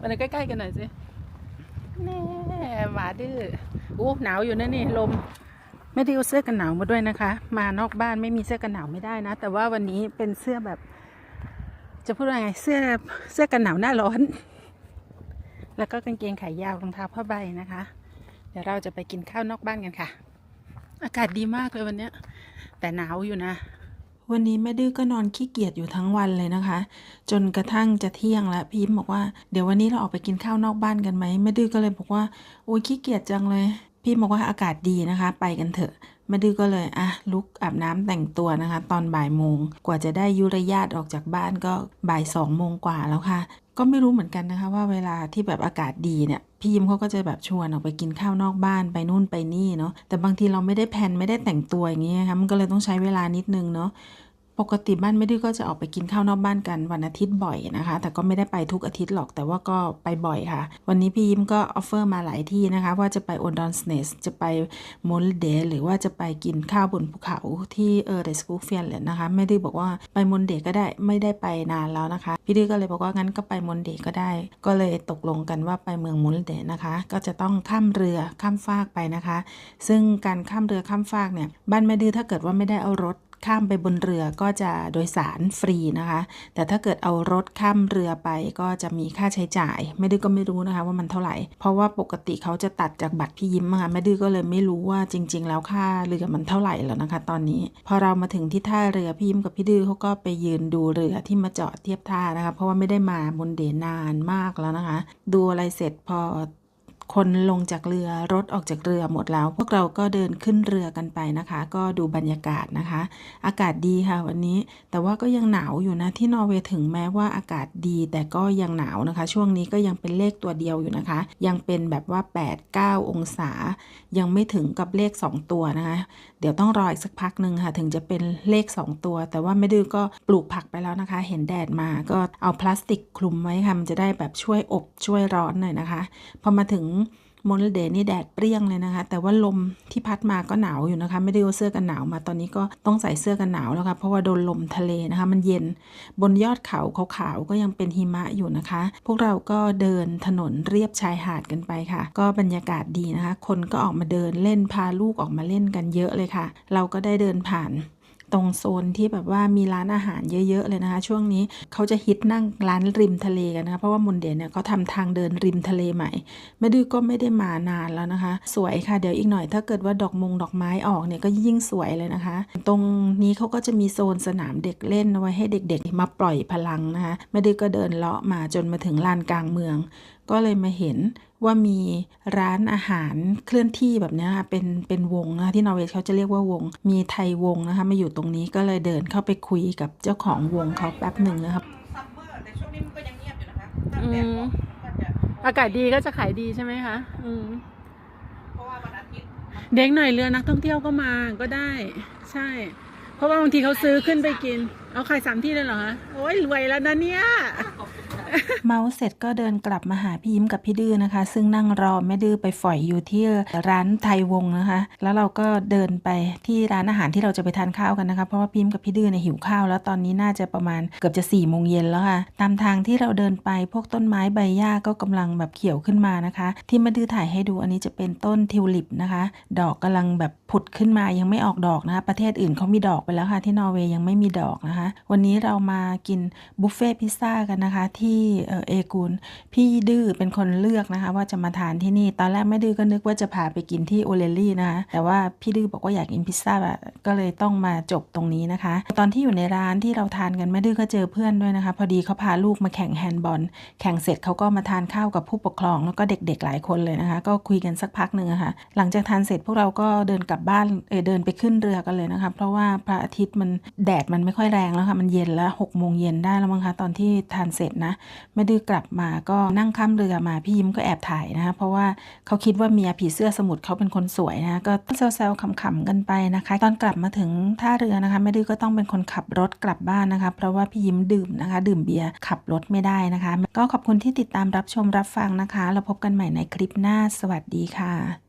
มาใกล้ๆกันหน่อยสิแน่หมาดื้ออู้หนาวอยู่นะนี่ลม ไม่ได้เอาเสื้อกันหนาวมาด้วยนะคะ มานอกบ้านไม่มีเสื้อกันหนาวไม่ได้นะ แต่ว่าวันนี้เป็นเสื้อแบบ จะพูดว่าไงเสื้อเสื้อกันหนาวหน้าร้อน แล้วก็กางเกงขายาวรองเท้าผ้าใบนะคะ เดี๋ยวเราจะไปกินข้าวนอกบ้านกันค่ะ อากาศดีมากเลยวันเนี้ยแต่หนาวอยู่นะ วันนี้แม่ดื้อก็นอนขี้เกียจอยู่ทั้งวันเลยนะคะ จนกระทั่งจะเที่ยงแล้วพี่ยิ้มบอกว่าเดี๋ยววันนี้เราออกไปกินข้าวนอกบ้านกันไหมแม่ดื้อก็เลยบอกว่าโอ้ยขี้เกียจจังเลย พี่บอกว่าอากาศดีนะคะ ไปกันเถอะแม่ดื้อก็เลยอะลุกอาบน้ำแต่งตัวนะคะ ตอนบ่ายโมงกว่าจะได้ยุรยาตออกจากบ้านก็บ่ายสองโมงกว่าแล้วค่ะ ก็ไม่รู้เหมือนกันนะคะว่าเวลาที่แบบอากาศดีเนี่ยพี่ยิมเขาก็จะแบบชวนออกไปกินข้าวนอกบ้านไปนู่นไปนี่เนาะแต่บางทีเราไม่ได้แพนไม่ได้แต่งตัวอย่างเงี้ยค่ะมันก็เลยต้องใช้เวลานิดนึงเนาะ ปกติบ้านไม่ดื้อก็จะออกไปกินข้าวนอกบ้านกันวันอาทิตย์บ่อยนะคะ แต่ก็ไม่ได้ไปทุกอาทิตย์หรอกแต่ว่าก็ไปบ่อยค่ะ วันนี้พี่ยิ้มก็ออฟเฟอร์มาหลายที่นะคะ ว่าจะไปโอดอนสเนสจะไปโมลเดหรือว่าจะไปกินข้าวบนภูเขาที่เออเดสกูเฟียนเลยนะคะแม่ดื้อบอกว่าไปมนเดก็ได้ไม่ได้ไปนานแล้วนะคะ พี่ดื้อก็เลยบอกว่างั้นก็ไปมนเดก็ได้ ก็เลยตกลงกันว่าไปเมืองมลเดนะคะ ก็จะต้องข้ามเรือข้ามฟากไปนะคะ ซึ่งการข้ามเรือข้ามฟากเนี่ยบ้านแม่ดื้อถ้าเกิดว่าไม่ได้เอารถ ข้ามไปบนเรือก็จะโดยสารฟรีนะคะ แต่ถ้าเกิดเอารถข้ามเรือไปก็จะมีค่าใช้จ่าย ไม่ดื้อก็ไม่รู้นะคะว่ามันเท่าไหร่ เพราะว่าปกติเขาจะตัดจากบัตรพี่ยิ้มค่ะแม่ดื้อก็เลยไม่รู้ว่าจริง ๆ แล้วค่าเรือมันเท่าไหร่แล้วนะคะ ตอนนี้ พอเรามาถึงที่ท่าเรือพี่ยิ้มกับพี่ดื้อเขาก็ไปยืนดูเรือที่มาจอดเทียบท่านะคะ เพราะว่าไม่ได้มาบนเดนานมากแล้วนะคะ ดูอะไรเสร็จพอ คนลงจากเรือรถออกจากเรือหมดแล้ว พวกเราก็เดินขึ้นเรือกันไปนะคะ ก็ดูบรรยากาศนะคะ อากาศดีค่ะวันนี้ แต่ว่าก็ยังหนาวอยู่นะที่นอร์เวย์ถึงแม้ว่าอากาศดี แต่ก็ยังหนาวนะคะ ช่วงนี้ก็ยังเป็นเลขตัวเดียวอยู่นะคะ ยังเป็นแบบว่า 8-9 องศา ยังไม่ถึงกับเลข 2 ตัวนะคะ เดี๋ยวต้องรออีกสักพักหนึ่งค่ะ ถึงจะเป็นเลข 2 ตัว แต่ว่าไม่ดื้อก็ปลูกผักไปแล้วนะคะ เห็นแดดมาก็เอาพลาสติกคลุมไว้ค่ะมันจะได้แบบช่วยอบช่วยร้อนหน่อยนะคะพอมาถึงมอนเดย์นี่แดดเปรี้ยงเลยนะคะ แต่ว่าลมที่พัดมาก็หนาวอยู่นะคะ ไม่ได้เอาเสื้อกันหนาวมาตอนนี้ก็ต้องใส่เสื้อกันหนาวแล้วค่ะเพราะว่าโดนลมทะเลนะคะ มันเย็นบนยอดเขาขาวๆก็ยังเป็นหิมะอยู่นะคะ พวกเราก็เดินถนนเรียบชายหาดกันไปค่ะ ก็บรรยากาศดีนะคะ คนก็ออกมาเดินเล่นพาลูกออกมาเล่นกันเยอะเลยค่ะ เราก็ได้เดินผ่าน ตรงโซนที่แบบว่ามีร้านอาหารเยอะ ๆ เลยนะคะ ช่วงนี้เขาจะฮิตนั่งร้านริมทะเลกันนะคะเพราะว่ามุนเดนเนี่ยเขาทำทางเดินริมทะเลใหม่แม่ดื้อก็ไม่ได้มานานแล้วนะคะ สวยค่ะเดี๋ยวอีกหน่อยถ้าเกิดว่าดอกมงดอกไม้ออกเนี่ยก็ยิ่งสวยเลยนะคะ ตรงนี้เขาก็จะมีโซนสนามเด็กเล่นเอาไว้ให้เด็กๆ มาปล่อยพลังนะคะแม่ดื้อก็เดินเลาะมาจนมาถึงลานกลางเมือง ก็เลยมาเห็นว่ามีร้านอาหารเคลื่อนที่แบบเนี้ยค่ะเป็นเป็นวงนะคะที่นอร์เวย์เขาจะเรียกว่าวง มีไทยวงนะคะมาอยู่ตรงนี้ก็เลยเดินเข้าไปคุยกับเจ้าของวงเขาแป๊บหนึ่งนะครับซัมเมอร์แต่ช่วงนี้มันก็ยังเงียบอยู่นะคะถ้าแดดออกมันก็จะอากาศดีก็จะขายดีใช่ไหมคะ อืมเพราะว่าวันอาทิตย์เด็กหน่อยเรือนักท่องเที่ยวก็มาก็ได้ ใช่ เพราะว่าบางทีเขาซื้อขึ้นไปกิน เอาขายสามที่เลยเหรอคะโอ้ยรวยแล้วนะเนี่ย เมาเสร็จก็เดินกลับมาหาพี่ยิ้มกับพี่ดื้อนะคะ ซึ่งนั่งรอแม่ดื้อไปฝอยอยู่ที่ร้านไทยวงนะคะ แล้วเราก็เดินไปที่ร้านอาหารที่เราจะไปทานข้าวกันนะคะเพราะว่าพี่ยิ้มกับพี่ดื้อเนี่ยหิวข้าวแล้วตอนนี้น่าจะประมาณเกือบจะ4ี่โมงเย็นแล้วค่ะ ตามทางที่เราเดินไปพวกต้นไม้ใบหญ้าก็กำลังแบบเขียวขึ้นมานะคะ ที่แม่ดื้อถ่ายให้ดูอันนี้จะเป็นต้นทิวลิปนะคะ ดอกกำลังแบบผุดขึ้นมายังไม่ออกดอกนะคะ ประเทศอื่นเขามีดอกไปแล้วค่ะ ที่นอร์เวย์ยังไม่มีดอกนะคะ วันนี้เรามากินบุฟเฟ่พิซซ่ากันนะคะที่เอ่เอกูลพี่ดื้อเป็นคนเลือกนะคะ ว่าจะมาทานที่นี่ ตอนแรกไม่ดื้อก็นึกว่าจะพาไปกินที่โอเลลี่นะคะแต่ว่าพี่ดื้อบอกว่าอยากกินพิซซ่าแบบก็เลยต้องมาจบตรงนี้นะคะ ตอนที่อยู่ในร้านที่เราทานกันแม่ดื้อก็เจอเพื่อนด้วยนะคะ พอดีเขาพาลูกมาแข่งแฮนด์บอลแข่งเสร็จเขาก็มาทานข้าวกับผู้ปกครองแล้วก็เด็กๆหลายคนเลยนะคะ ก็คุยกันสักพักหนึ่งะค่ะหลังจากทานเสร็จพวกเราก็เดินกลับบ้านเออเดินไปขึ้นเรือกันเลยนะคะเพราะว่าพระอาทิตย์มันแดดมันไม่ค่อยแรงแล้วค่ะมันเย็นแล้วหกโมงเย็นได้แล้วมั้งคะตอนที่ทานเสร็จนะไม่ดื้อกลับมาก็นั่งข้ามเรือมาพี่ยิ้มก็แอบถ่ายนะคะเพราะว่าเขาคิดว่าเมียผีเสื้อสมุทรเขาเป็นคนสวยนะคะก็แซวๆขำๆกันไปนะคะ ตอนกลับมาถึงท่าเรือนะคะแม่ดื้อก็ต้องเป็นคนขับรถกลับบ้านนะคะ เพราะว่าพี่ยิ้มดื่มนะคะ ดื่มเบียร์ขับรถไม่ได้นะคะ ก็ขอบคุณที่ติดตามรับชมรับฟังนะคะแล้วพบกันใหม่ในคลิปหน้าสวัสดีค่ะ